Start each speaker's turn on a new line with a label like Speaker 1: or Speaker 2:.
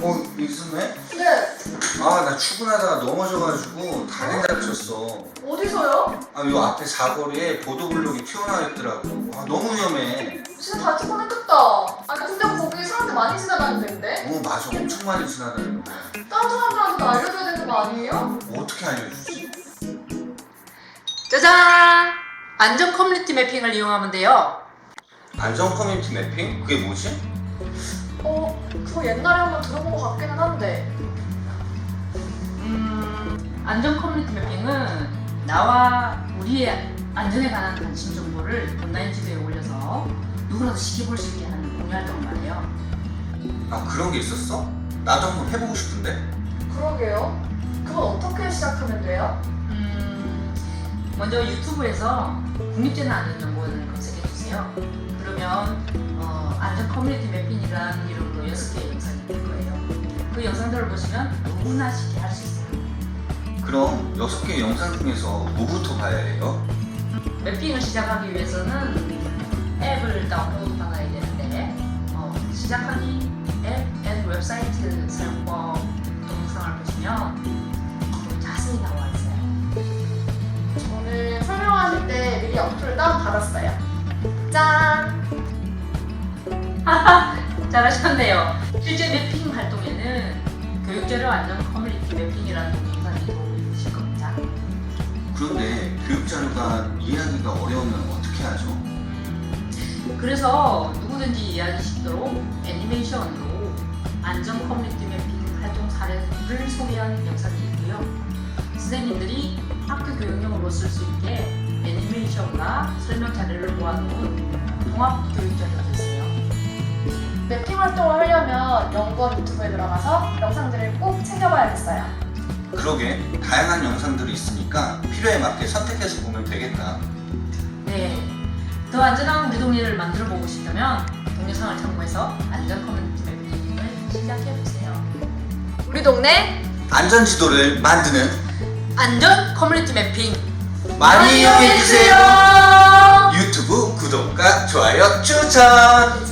Speaker 1: 어, 이승혜?
Speaker 2: 네.
Speaker 1: 아, 나 출근하다가 넘어져가지고 다리 다쳤어.
Speaker 2: 어디서요?
Speaker 1: 아, 요 앞에 사거리에 보도블록이 튀어나와 있더라고. 아, 너무 위험해.
Speaker 2: 진짜 다칠 뻔했겠다. 아 근데 거기 사람들 많이 지나다니는데?
Speaker 1: 어, 맞아. 엄청 많이 지나다니는 거야.
Speaker 2: 다른 사람들한테도 알려줘야 되는 거 아니에요?
Speaker 1: 어떻게 알려주지?
Speaker 3: 짜잔! 안전 커뮤니티 매핑을 이용하면 돼요.
Speaker 1: 안전 커뮤니티 매핑? 그게 뭐지?
Speaker 2: 어, 그거 옛날에 한번 들어본 것 같기는 한데.
Speaker 3: 음, 안전 커뮤니티 매핑은 나와 우리의 안전에 관한 관심 정보를 온라인 지도에 올려서 누구라도 쉽게 볼수 있게 하는 공유 활동을 말해요.
Speaker 1: 아, 그런 게 있었어? 나도 한번 해보고 싶은데?
Speaker 2: 그러게요. 그건 어떻게 시작하면 돼요?
Speaker 3: 음, 먼저 유튜브에서 국립재난 안전정보원을 검색해 주세요. 그러면 어, 안전 커뮤니티 매핑이라는 이름으로 6개의 영상이 뜰 거예요. 그 영상들을 보시면 누구나 쉽게 할 수 있어요.
Speaker 1: 그럼 여섯 개 영상 중에서 뭐부터 봐야 해요?
Speaker 3: 매핑을 시작하기 위해서는 앱을 다운로드 받아야 되는데 어, 시작하기 앱앤 웹사이트 사용법 동영상을 보시면 좀 자세히 나와 있어요.
Speaker 2: 저는 설명하실 때 미리 어플을 다운받았어요. 짠!
Speaker 3: 잘하셨네요. 실제 매핑 활동에는 교육자료 안전 커뮤니티 매핑이라는 동영상이 도움이 되실 겁니다.
Speaker 1: 그런데 교육 자료가 이해하기가 어려우면 어떻게 하죠?
Speaker 3: 그래서 누구든지 이해하기 쉽도록 애니메이션으로 안전 커뮤니티 매핑 활동 사례를 소개한 영상이 있고요. 선생님들이 학교 교육용으로 쓸 수 있게 애니메이션과 설명 자료를 모아놓은 통합 교육 자료가 있어요.
Speaker 2: 매핑 활동을 하려면 연구원 유튜브에 들어가서 영상들을 꼭 챙겨봐야겠어요.
Speaker 1: 그러게 다양한 영상들이 있으니까 필요에 맞게 선택해서 보면 되겠다.
Speaker 3: 네. 더 안전한 우리 동네를 만들어 보고 싶다면 동영상을 참고해서 안전 커뮤니티 매핑을 시작해 보세요.
Speaker 2: 우리 동네
Speaker 1: 안전 지도를 만드는
Speaker 3: 안전 커뮤니티 매핑
Speaker 1: 많이 이용해 주세요.
Speaker 3: 주세요.
Speaker 1: 유튜브 구독과 좋아요. 추천.